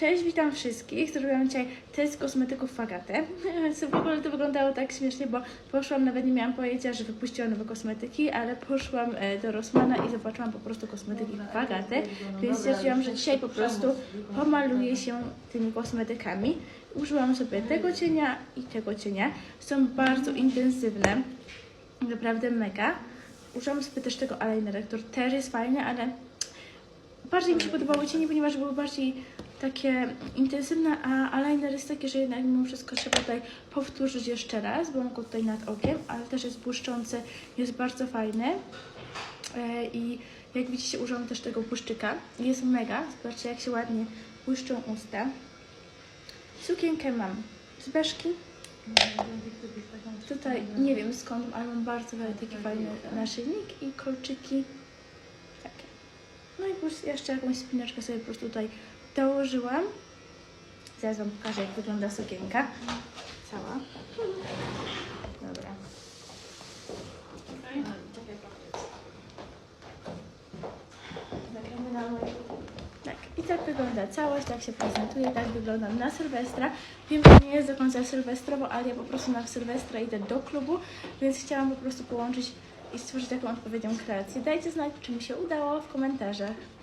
Cześć, witam wszystkich. Zrobiłam dzisiaj test kosmetyków Fagatę. W ogóle to wyglądało tak śmiesznie, bo poszłam, nawet nie miałam pojęcia, że wypuściła nowe kosmetyki, ale poszłam e, do Rossmana i zobaczyłam po prostu kosmetyki Fagatę, więc stwierdziłam, że dzisiaj po prostu pomaluję się tymi kosmetykami. Użyłam sobie tego cienia i tego cienia. Są bardzo intensywne, naprawdę mega. Użyłam sobie też tego eyelinera, który też jest fajny, ale bardziej mi się podobały cienie, ponieważ były bardziej takie intensywne, a eyeliner jest taki, że jednak mimo wszystko trzeba tutaj powtórzyć jeszcze raz, bo mam go tutaj nad okiem, ale też jest błyszczący, jest bardzo fajny. E, I jak widzicie, użyłam też tego błyszczyka. Jest mega. Zobaczcie, jak się ładnie błyszczą usta. Sukienkę mam z beszki. Tutaj nie wiem skąd, ale mam bardzo taki fajny naszyjnik i kolczyki. No i plus jeszcze jakąś spinaczkę sobie po prostu tutaj dołożyłam. Zaraz Wam pokażę, jak wygląda sukienka. Cała. Dobra. Tak, i tak wygląda całość, tak się prezentuje, tak wyglądam na Sylwestra. Wiem, że nie jest do końca sylwestrowo, ale ja po prostu na Sylwestra idę do klubu, więc chciałam po prostu połączyć i stworzyć taką odpowiednią kreację. Dajcie znać, czy mi się udało w komentarzach.